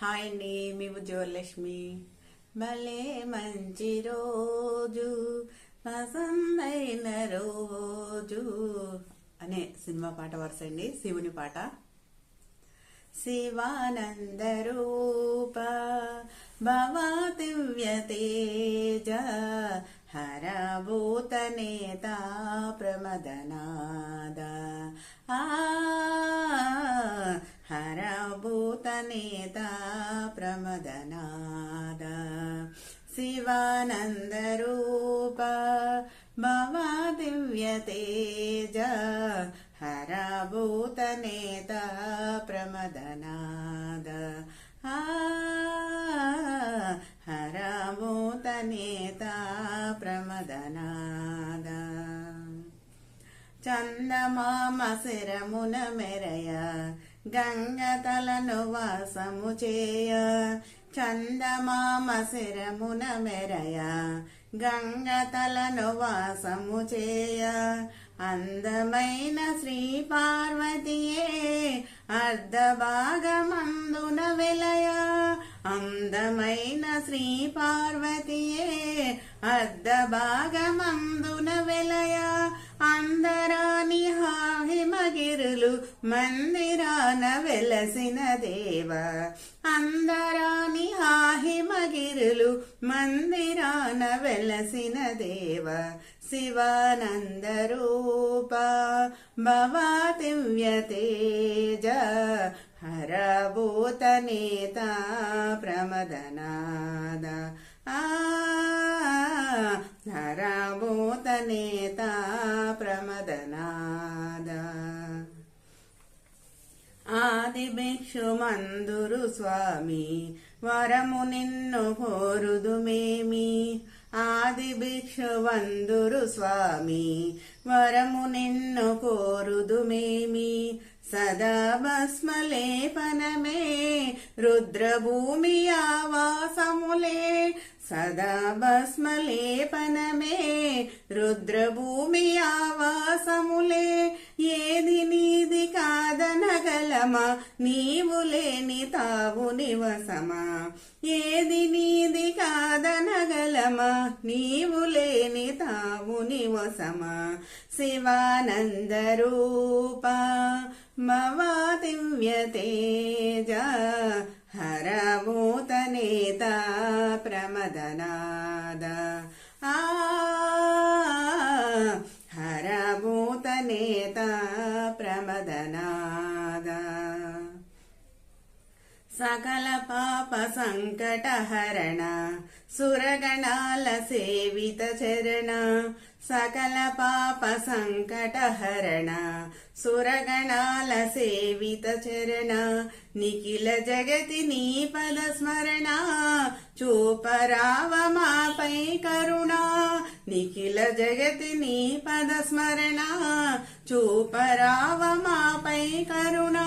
Hi అండి మీ జ్యోలక్ష్మి భలే మంచి రోజు పసందైన రోజు అనే సినిమా పాట వరుస అండి శివుని పాట. శివానంద రూప భవదివ్య తేజ హరభూత నేత ప్రమదనాద. ఆ హరభూత నేత ప్రమదనాద. శివానంద రూప భవదివ్య తేజ. హరభూత నేత ప్రమదనాద. ఆ హరభూత నేత చందమామ మెరయ గంగ తలను వాసము చేయ చందమామ శిరమున మెరయ. గంగ తలను వాసము చేయ అందమైన శ్రీ పార్వతియే అర్ధభాగమందున వెలయ. అందమైన శ్రీ పార్వతియే అర్ధభాగమందున వెలయ. అందరాని హాహిమగిరులు మందిరాన వెలసిన దేవ. అందరాని హాహిమగిరులు మందిరాన వెలసిన దేవ. శివానంద రూప భవాదివ్య తేజ హరభూత నేత ప్రమదనాద. ఆ హరభూత నేత ప్రమదనాద ఆది భిక్షు స్వామి వరము నిన్ను కోరుదుమేమి ఆది భిక్షు స్వామి వరము నిన్ను కోరుదుమేమి సదా భస్మలేపనమే రుద్రభూమి ఆవాసములే. సదా భస్మలేపనమే రుద్రభూమి ఆవాసములే. ఏది నీది కాదనగలమా? నీవు లేని తావు నివసమా? ఏది నీది కాదనగలమా? నీవు లేని తావు నివసమా? శివానంద రూప మవాదివ్య తేజ హరభూత నేత ప్రమదనాద. ఆ హరభూత నేత ప్రమదనాద. సకల పాప సంకట హరణ సురగణాల సేవిత చరణ సకల పాప సంకట హరణ సురగణాల సేవిత చరణ. నిఖిల జగతి నీ పద స్మరణ చూపరావ మాపై కరుణ. నిఖిల జగతి నీ పదస్మరణ చూపరావ మాపై కరుణ.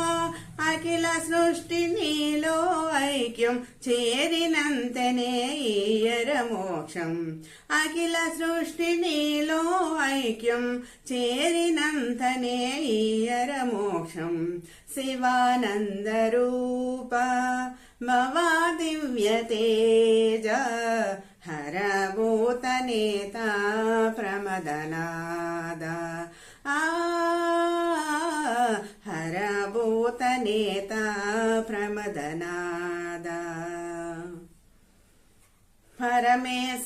అఖిల సృష్టి నీలో ఐక్యం చేరినంతనే ఈయర మోక్షం. అఖిల సృష్టి నీలో ఐక్యం చేరినంతనే ఈయర మోక్షం. శివానందరూప రూప భవా దివ్య తేజ హరభూత నేత ప్రమదనాద ఆ హరభూత నేత ప్రమదనాద పరమేశ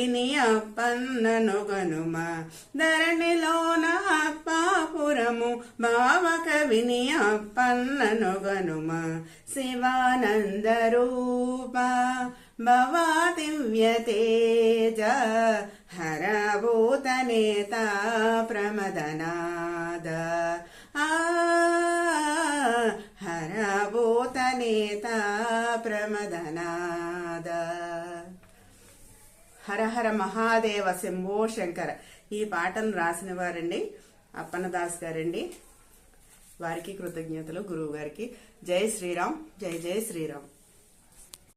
కైలాస వాస ధరణిలోన అప్పాపురము భావ కవిని అప్పన్నను గనుమ ధరణిలోన అప్పాపురము భావ కవిని అప్పన్నను గనుమ శివానంద రూప భవా దివ్య తేజ హరభూత నేత ప్రమదనాద. ఆ హరభూత ప్రణేత ప్రమదనాద. హరహర మహాదేవ శంభో శంకర. ఈ పాటను రాసిన వారండి అప్పన్నదాస్ గారండి. వారికి కృతజ్ఞతలు గురువు గారికి. జై శ్రీరామ్ జై జై శ్రీరామ్.